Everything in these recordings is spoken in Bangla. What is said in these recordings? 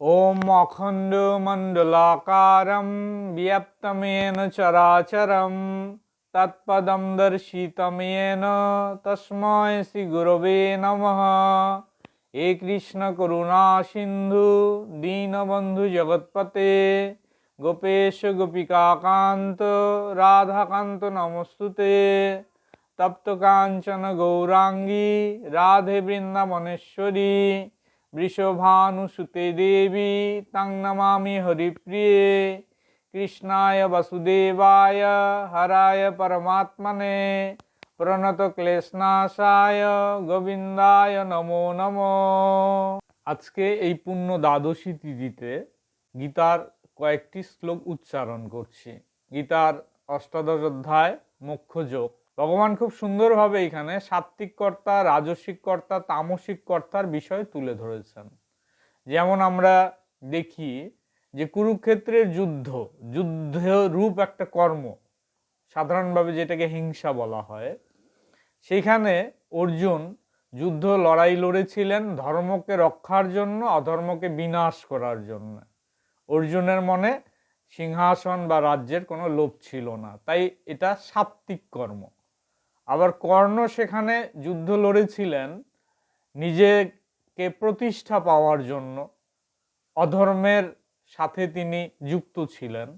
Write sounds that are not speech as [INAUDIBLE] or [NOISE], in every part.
ॐ अखण्डमण्डलाकारं व्याप्तमेन चराचरं तत्पदं दर्शितमेन तस्मै श्रीगुरवे नमः हे कृष्णकरुणासिन्धु दीनबन्धुजगत्पते गोपेश गोपिकाकान्त राधाकान्त नमस्तु ते तप्तकाञ्चन गौराङ्गी राधे वृन्दावनेश्वरी বৃষভানুসুতে দেবী, তাং নমামি হরিপ্রিয়ে। কৃষ্ণায় বাসুদেবায়, হরায় পরমাত্মনে। প্রণত ক্লেশনাশায়, গোবিন্দায় নমো নমো। আজকে এই পুণ্য দ্বাদশী তিথিতে গীতার কয়েকটি শ্লোক উচ্চারণ করছি। গীতার অষ্টাদশ অধ্যায়, মুখ্য যোগ। ভগবান খুব সুন্দরভাবে এখানে সাত্ত্বিক কর্তা রাজসিক কর্তা, তামসিক কর্তার বিষয় তুলে ধরেছেন। যেমন আমরা দেখি যে কুরুক্ষেত্রের যুদ্ধ যুদ্ধ রূপ একটা কর্ম, সাধারণভাবে যেটাকে হিংসা বলা হয়। সেখানে অর্জুন যুদ্ধ লড়াই লড়েছিলেন ধর্মকে রক্ষার জন্য, অধর্মকে বিনাশ করার জন্য। অর্জুনের মনে সিংহাসন বা রাজ্যের কোনো লোভ ছিল না। তাই এটা সাত্ত্বিক কর্ম। আবার কর্ণ সেখানে যুদ্ধ লড়েছিলেন, নিজেকে প্রতিষ্ঠা পাওয়ার জন্য। অধর্মের সাথে তিনি যুক্ত ছিলেন।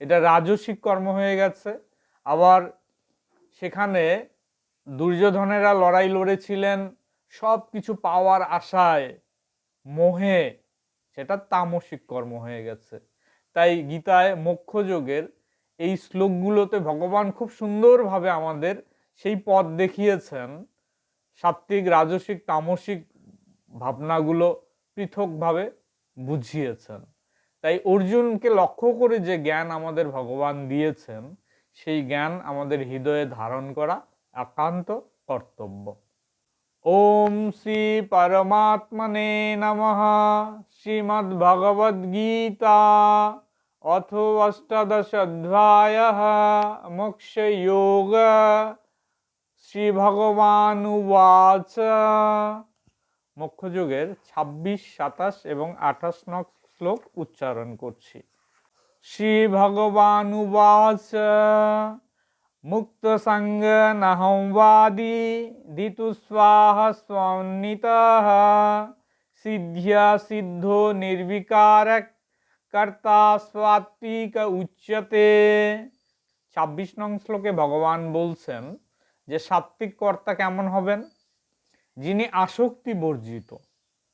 এটা রাজসিক কর্ম হয়ে গেছে। আবার সেখানে দুর্যোধনেরা লড়াই লড়েছিলেন সব কিছু পাওয়ার আশায়, মোহে। সেটা তামসিক কর্ম হয়ে গেছে। তাই গীতায় মোক্ষ যোগের এই শ্লোকগুলোতে ভগবান খুব সুন্দরভাবে আমাদের সেই পথ দেখিয়েছেন সাত্ত্বিক, রাজসিক, তামসিক ভাবনাগুলো পৃথকভাবে বুঝিয়েছেন। তাই অর্জুনকে লক্ষ্য করে যে জ্ঞান আমাদের ভগবান দিয়েছেন, সেই জ্ঞান আমাদের হৃদয়ে ধারণ করা একান্ত কর্তব্য। ওম শ্রী পরমাত্মনে নমঃ। শ্রীমদ্ ভগবদ গীতা অথ অষ্টাদশ অধ্যায় মোক্ষ শ্রী ভগবান উবাচ মোক্ষযোগের ছাব্বিশ, সাতাশ এবং আঠাশ নং শ্লোক উচ্চারণ করছি। শ্রী ভগবান উবাচ মুক্ত সঙ্গ নহংবাদী ধিতুস্বাহ স্বনিত, সিদ্ধ্যা সিদ্ধ নির্বিকারক, কর্তা স্বাত্বিক উচ্যতে ছাব্বিশ নং শ্লোকে ভগবান বলছেন যে সাত্বিক কর্তা কেমন হবেন? যিনি আসক্তি বর্জিত।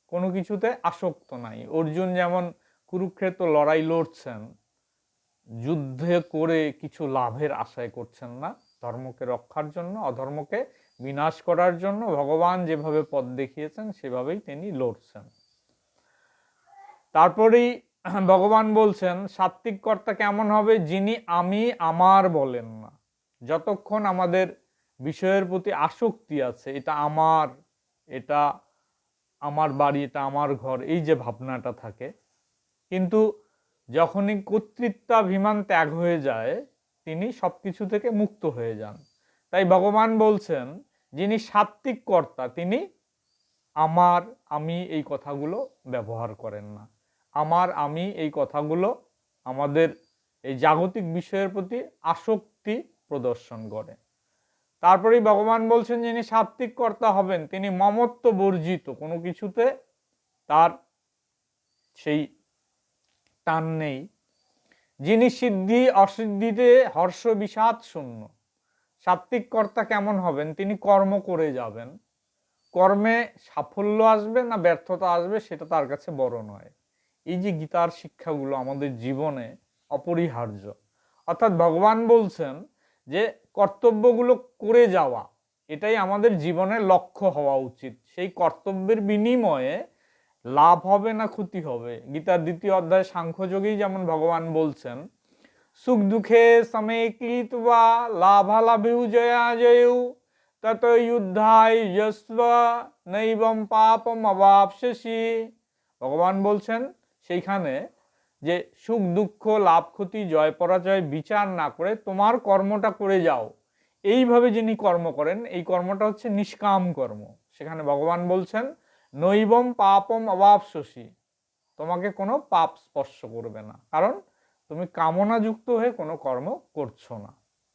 কোনো কিছুতে আসক্ত নাই। অর্জুন যেমন কুরুক্ষেত্র লড়াই লড়ছেন, যুদ্ধে করে কিছু লাভের আশায় করছেন না, ধর্মকে রক্ষার জন্য, অধর্মকে বিনাশ করার জন্য, ভগবান যেভাবে পথ দেখিয়েছেন, সেভাবেই তিনি লড়ছেন। তারপরেই ভগবান বলছেন সাত্বিক কর্তা কেমন হবে? যিনি আমি, আমার বলেন না। যতক্ষণ আমাদের বিষয়ের প্রতি আসক্তি আছে, এটা আমার এটা আমার বাড়ি, এটা আমার ঘর, এই যে ভাবনাটা থাকে। কিন্তু যখনই কর্তৃত্বাভিমান ত্যাগ হয়ে যায়, তিনি সব কিছু থেকে মুক্ত হয়ে যান। তাই ভগবান বলছেন, যিনি সাত্বিক কর্তা, তিনি আমার, আমি এই কথাগুলো ব্যবহার করেন না। আমার, আমি এই কথাগুলো আমাদের এই জাগতিক বিষয়ের প্রতি আসক্তি প্রদর্শন করে। তারপরেই ভগবান বলছেন যিনি সাত্বিক কর্তা হবেন, তিনি মমত্ব বর্জিত, কোনো কিছুতে তার সেই টান নেই। যিনি সিদ্ধি, অসিদ্ধিতে হর্ষ বিষাদ শূন্য। সাত্বিক কর্তা কেমন হবেন? তিনি কর্ম করে যাবেন। কর্মে সাফল্য আসবে না ব্যর্থতা আসবে সেটা তার কাছে বড় নয়। এই যে গীতার শিক্ষাগুলো আমাদের জীবনে অপরিহার্য। অর্থাৎ ভগবান বলছেন যে কর্তব্যগুলো করে যাওয়া, এটাই আমাদের জীবনের লক্ষ্য হওয়া উচিত। সেই কর্তব্যের বিনিময়ে লাভ হবে না ক্ষতি হবে। গীতার দ্বিতীয় অধ্যায় সাংখ্যযোগেই যেমন ভগবান বলছেন, সুখ দুঃখে সমেকৃত বা লাভালাভেউ জয়া জয়ু তত যুদ্ধায় যস্ব নৈবম পাপম অবাপসি ভগবান বলছেন, সেইখানে যে সুখ, দুঃখ, লাভ, ক্ষতি, জয়, পরাজয় বিচার না করে তোমার কর্মটা করে যাও। এইভাবে যিনি কর্ম করেন, এই কর্মটা হচ্ছে নিষ্কাম কর্ম। সেখানে ভগবান বলছেন, নৈবম পাপম অবাপসি তোমাকে কোনো পাপ স্পর্শ করবে না। কারণ তুমি কামনাযুক্ত হয়ে কোনো কর্ম করছ না।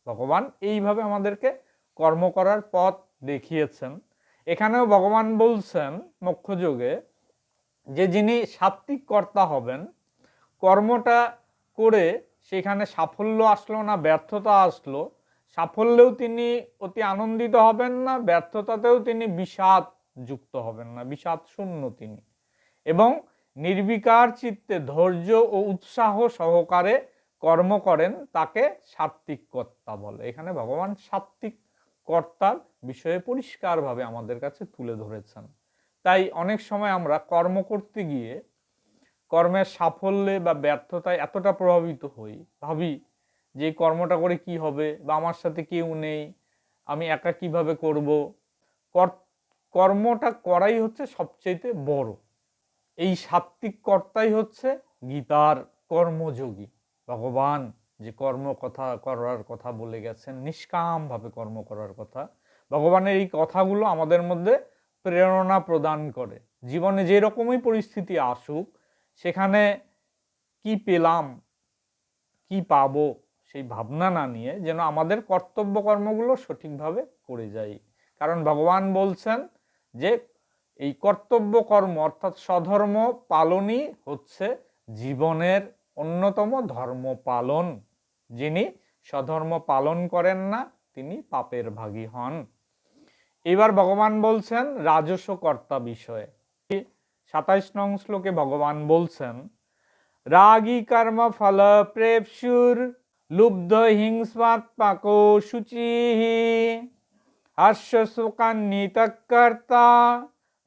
ভগবান এইভাবে আমাদেরকে কর্ম করার পথ দেখিয়েছেন। এখানেও ভগবান বলছেন মোক্ষযোগে যে যিনি সাত্ত্বিক কর্তা হবেন কর্মটা করে সেখানে সাফল্য আসলো না, ব্যর্থতা আসলো। সাফল্যেও তিনি অতি আনন্দিত হবেন না, ব্যর্থতাতেও তিনি বিষাদ যুক্ত হবেন না, বিষাদ শূন্য তিনি। এবং নির্বিকার চিত্তে ধৈর্য ও উৎসাহ সহকারে কর্ম করেন, তাকে সাত্ত্বিক কর্তা বলে। এখানে ভগবান সাত্ত্বিক কর্তার বিষয়ে পরিষ্কারভাবে আমাদের কাছে তুলে ধরেছেন। তাই অনেক সময় আমরা কর্ম করতে গিয়ে কর্মের সাফল্যে বা ব্যর্থতায় এতটা প্রভাবিত হই, ভাবি যে কর্মটা করে কি হবে বা আমার সাথে কেউ নেই, আমি একা কীভাবে করব? কর- কর্মটা করাই হচ্ছে সবচেয়ে বড়। এই সাত্ত্বিক কর্তাই হচ্ছে গীতার কর্মযোগী। ভগবান যে কর্ম কথা, করার কথা বলে গেছেন, নিষ্কামভাবে কর্ম করার কথা, ভগবানের এই কথাগুলো আমাদের মধ্যে প্রেরণা প্রদান করে। জীবনে যে রকমই পরিস্থিতি আসুক সেখানে কি পেলাম, কি পাবো সেই ভাবনা না নিয়ে যেন আমাদের কর্তব্য কর্মগুলো সঠিকভাবে করে যাই। কারণ ভগবান বলছেন যে এই কর্তব্য কর্ম অর্থাৎ স্বধর্ম পালনই হচ্ছে জীবনের অন্যতম ধর্ম পালন। যিনি স্বধর্ম পালন করেন না, তিনি পাপের ভাগী হন। এবার ভগবান বলছেন রাজস্ব কর্তা বিষয়ে। সাতাইশ নং শ্লোকে ভগবান বলছেন, রাগী কর্ম ফল প্রেপসুর, লুব্ধ হিংস্মাত্মকো শুচি হাস্য শোকান্বিত কর্তা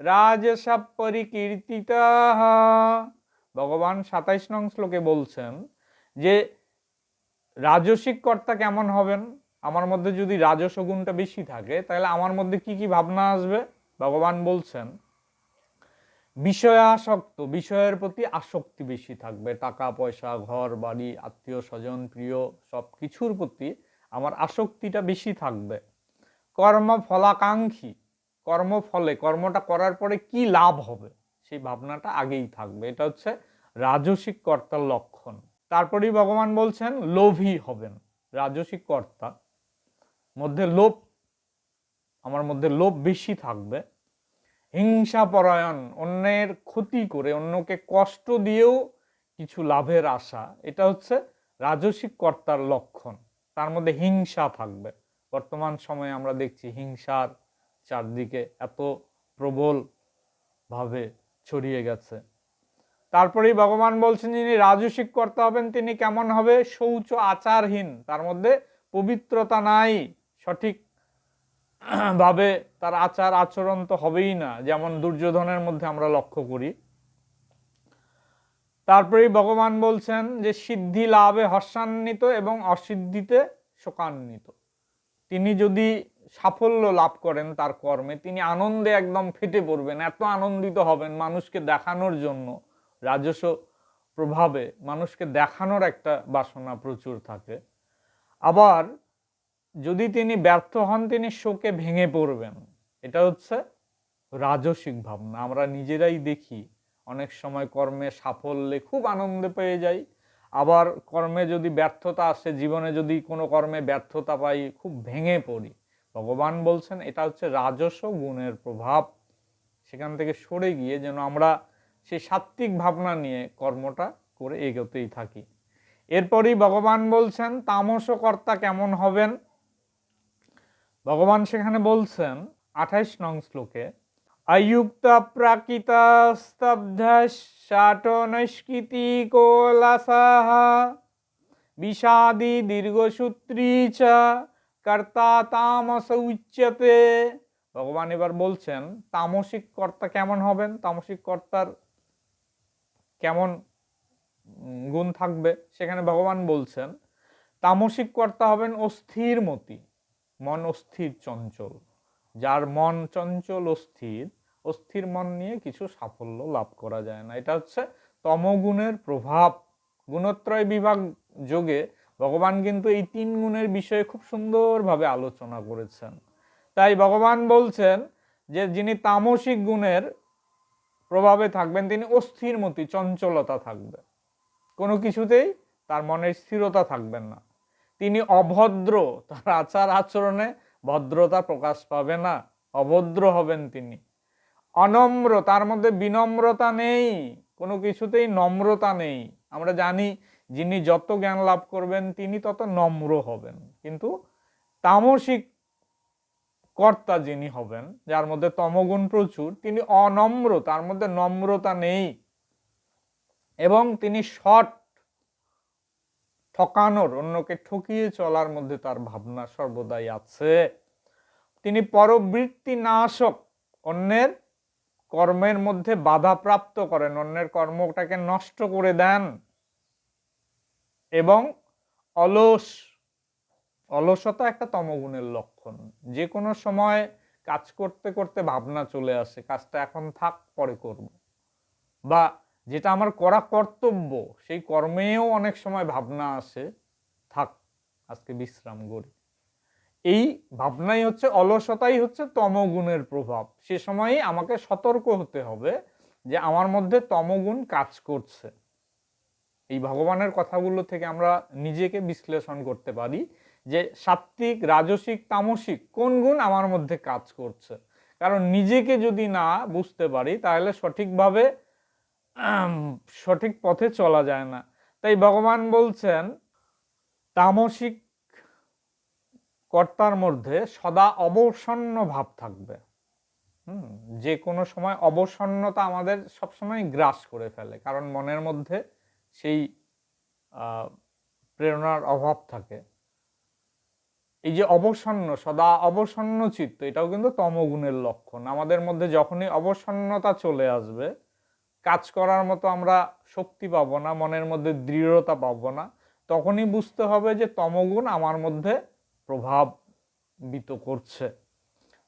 রাজস পরিকীর্তিত। ভগবান সাতাইশ নং শ্লোকে বলছেন যে, রাজসিক কর্তা কেমন হবেন? আমার মধ্যে যদি রাজস গুণটা বেশি থাকে, তাহলে আমার মধ্যে কি কি ভাবনা আসবে? ভগবান বলছেন বিষয়াসক্ত, বিষয়ের প্রতি আসক্তি বেশি থাকবে। টাকা, পয়সা, ঘর, বাড়ি, আত্মীয়, স্বজন, প্রিয়, সব কিছুর প্রতি আমার আসক্তিটা বেশি থাকবে। কর্ম ফলাকাঙ্ক্ষী কর্মফলে কর্মটা করার পরে কি লাভ হবে? সেই ভাবনাটা আগেই থাকবে। এটা হচ্ছে রাজসিক কর্তার লক্ষণ। তারপরেই ভগবান বলছেন, লোভী হবেন। রাজসিক কর্তা। মধ্যে লোভ, আমার মধ্যে লোভ বেশি থাকবে। হিংসা পরায়ণ, অন্যের ক্ষতি করে, অন্যকে কষ্ট দিয়েও কিছু লাভের আশা। এটা হচ্ছে রাজসিক কর্তার লক্ষণ। তার মধ্যে হিংসা থাকবে। বর্তমান সময়ে আমরা দেখছি হিংসার চারদিকে এত প্রবল ভাবে ছড়িয়ে গেছে। তারপরেই ভগবান বলছেন, যিনি রাজসিক কর্তা হবেন, তিনি কেমন হবে? শৌচ আচারহীন। তার মধ্যে পবিত্রতা নাই, সঠিক [CLEARS THROAT] ভাবে তার আচার আচরণ তো হবেই না, যেমন দুর্যোধনের মধ্যে আমরা লক্ষ্য করি। তারপরেই ভগবান বলছেন যে সিদ্ধি লাভে হর্ষান্বিত এবং অসিদ্ধিতে শোকান্বিত। তিনি যদি সাফল্য লাভ করেন তার কর্মে, তিনি আনন্দে একদম ফেটে পড়বেন, এত আনন্দিত হবেন মানুষকে দেখানোর জন্য, রাজস্ব প্রভাবে মানুষকে দেখানোর একটা বাসনা প্রচুর থাকে। আবার যদি তিনি ব্যর্থ হন, তিনি শোকে ভেঙে পড়বেন। এটা হচ্ছে রাজসিক ভাবনা। আমরা নিজেরাই দেখি, অনেক সময় কর্মে সাফল্যে খুব আনন্দ পেয়ে যাই। আবার কর্মে যদি ব্যর্থতা আসে, জীবনে যদি কোনো কর্মে ব্যর্থতা পাই, খুব ভেঙে পড়ি। ভগবান বলছেন, এটা হচ্ছে রাজস্ব গুণের প্রভাব। সেখান থেকে সরে গিয়ে যেন আমরা সেই সাত্ত্বিক ভাবনা নিয়ে কর্মটা করে এগোতেই থাকি। এরপরই ভগবান বলছেন তামস কর্তা কেমন হবেন? ভগবান সেখানে বলছেন আঠাইশ নং শ্লোকে, আয়ুক্ত প্রাকৃত স্তব্ধ ষাট বিষাদি দীর্ঘসূত্রী চ কর্তা তামস উচ্যতে। ভগবান এবার বলছেন, তামসিক কর্তা কেমন হবেন? তামসিক কর্তার কেমন গুণ থাকবে? সেখানে ভগবান বলছেন, তামসিক কর্তা হবেন অস্থির মতি। মন অস্থির চঞ্চল। যার মন চঞ্চল অস্থির অস্থির মন নিয়ে কিছু সাফল্য লাভ করা যায় না। এটা হচ্ছে তমগুণের প্রভাব। গুণত্রয় বিভাগ যোগে ভগবান কিন্তু এই তিন গুণের বিষয়ে খুব সুন্দরভাবে আলোচনা করেছেন। তাই ভগবান বলছেন যে, যিনি তামসিক গুণের প্রভাবে থাকবেন, তিনি অস্থিরমতি চঞ্চলতা থাকবে কোনো কিছুতেই তার মনের স্থিরতা থাকবেন না। তিনি অভদ্র। তার আচার আচরণে ভদ্রতা প্রকাশ পাবে না। অভদ্র হবেন তিনি। অনম্র, তার মধ্যে বিনম্রতা নেই। কোনো কিছুতেই নম্রতা নেই। আমরা জানি, যিনি যত জ্ঞান লাভ করবেন, তিনি তত নম্র হবেন। কিন্তু তামসিক কর্তা যিনি হবেন, যার মধ্যে তমগুণ প্রচুর, তিনি অনম্র, তার মধ্যে নম্রতা নেই। এবং তিনি শট ঠকানোর, অন্যকে ঠকিয়ে চলার মধ্যে তার ভাবনা সর্বদাই আছে। তিনি পরবৃত্তি নাশক, অন্যের কর্মের মধ্যে বাধা প্রাপ্ত করেন, অন্যের কর্মটাকে নষ্ট করে দেন এবং অলস, অলসতা একটা তমগুণের লক্ষণ। যে কোনো সময় কাজ করতে করতে ভাবনা চলে আসে, কাজটা এখন থাক, পরে করব। বা যেটা আমার করা কর্তব্য, সেই কর্মেও অনেক সময় ভাবনা আসে, থাক, আজকে বিশ্রাম করি। এই ভাবনাই হচ্ছে, অলসতাই হচ্ছে তমগুণের প্রভাব। সে সময়ই আমাকে সতর্ক হতে হবে যে আমার মধ্যে তমগুণ কাজ করছে। এই ভগবানের কথাগুলো থেকে আমরা নিজেকে বিশ্লেষণ করতে পারি যে সাত্ত্বিক, রাজসিক, তামসিক কোন গুণ আমার মধ্যে কাজ করছে। কারণ নিজেকে যদি না বুঝতে পারি, তাহলে সঠিকভাবে সঠিক পথে চলা যায় না। তাই ভগবান বলছেন, তামসিক কর্তার মধ্যে সদা অবসন্ন ভাব থাকবে। হুম, যে কোনো সময় অবসন্নতা আমাদের সবসময় গ্রাস করে ফেলে, কারণ মনের মধ্যে সেই প্রেরণার অভাব থাকে। এই যে অবসন্ন, সদা অবসন্ন চিত্ত, এটাও কিন্তু তমগুণের লক্ষণ। আমাদের মধ্যে যখনই অবসন্নতা চলে আসবে কাজ করার মতো আমরা শক্তি পাবো না, মনের মধ্যে দৃঢ়তা পাবো না, তখনই বুঝতে হবে যে তমগুণ আমার মধ্যে প্রভাবিত করছে।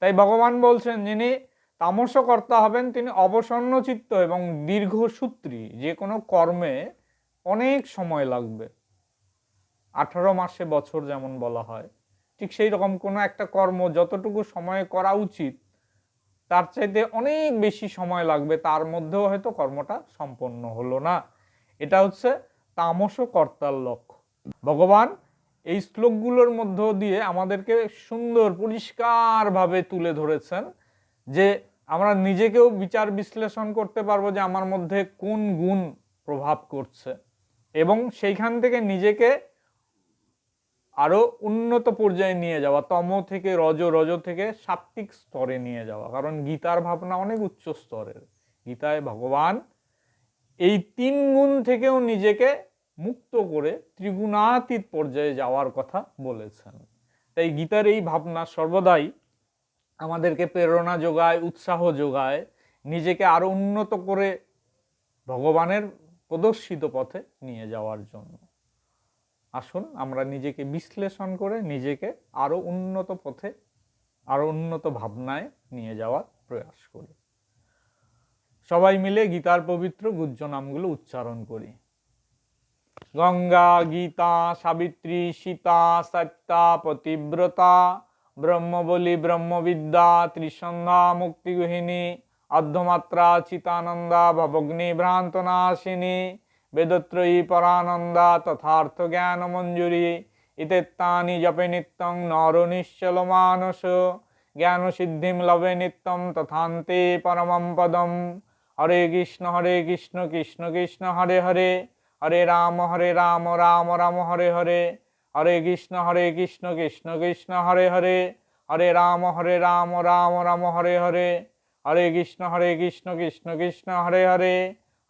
তাই ভগবান বলছেন, যিনি তামসকর্তা হবেন, তিনি অবসন্ন চিত্ত এবং দীর্ঘসূত্রী যে কোনো কর্মে অনেক সময় লাগবে। আঠারো মাসে বছর যেমন বলা হয়, ঠিক সেই রকম কোনো একটা কর্ম যতটুকু সময়ে করা উচিত তার চাইতে অনেক বেশি সময় লাগবে, তার মধ্যেও হয়তো কর্মটা সম্পন্ন হলো না। এটা হচ্ছে তামস কর্তার লক্ষ্য। ভগবান এই শ্লোকগুলোর মধ্য দিয়ে আমাদেরকে সুন্দর, পরিষ্কারভাবে তুলে ধরেছেন যে আমরা নিজেকেও বিচার বিশ্লেষণ করতে পারব যে আমার মধ্যে কোন গুণ প্রভাব করছে। এবং সেইখান থেকে নিজেকে আরও উন্নত পর্যায়ে নিয়ে যাওয়া, তম থেকে রজ রজ থেকে সাত্বিক স্তরে নিয়ে যাওয়া। কারণ গীতার ভাবনা অনেক উচ্চ স্তরের। গীতায় ভগবান এই তিন গুণ থেকেও নিজেকে মুক্ত করে ত্রিগুণাতীত পর্যায়ে যাওয়ার কথা বলেছেন। তাই গীতার এই ভাবনা সর্বদাই আমাদেরকে প্রেরণা যোগায়, উৎসাহ যোগায়, নিজেকে আরও উন্নত করে ভগবানের প্রদর্শিত পথে নিয়ে যাওয়ার জন্য। আসুন, আমরা নিজেকে বিশ্লেষণ করে নিজেকে আরও উন্নত পথে আরও উন্নত ভাবনায় নিয়ে যাওয়ার প্রয়াস করি। সবাই মিলে গীতার পবিত্র গুজ্জ নামগুলো উচ্চারণ করি। গঙ্গা, গীতা, সাবিত্রী, সীতা, সত্যা, পতিব্রতা, ব্রহ্মবলী, ব্রহ্মবিদ্যা, ত্রিসন্ধ্যা, মুক্তিগৃহিণী অর্ধমাত্রা চিতানন্দা, ভবগ্নি ভ্রান্তনাশিনী বেদত্রয়ী পরানন্দা তথার্থ জ্ঞান মঞ্জুরি ইতেত্তানি জপে নিত্যং নর নিশ্চল মানস জ্ঞান সিদ্ধিম লবে নিত্যম তথান্তে পরমম পদম। হরে কৃষ্ণ হরে কৃষ্ণ কৃষ্ণ কৃষ্ণ, হরে হরে হরে রাম হরে রাম রাম রাম, হরে হরে হরে কৃষ্ণ হরে কৃষ্ণ কৃষ্ণ কৃষ্ণ, হরে হরে হরে রাম হরে রাম রাম রাম, হরে হরে হরে কৃষ্ণ হরে কৃষ্ণ কৃষ্ণ কৃষ্ণ, হরে হরে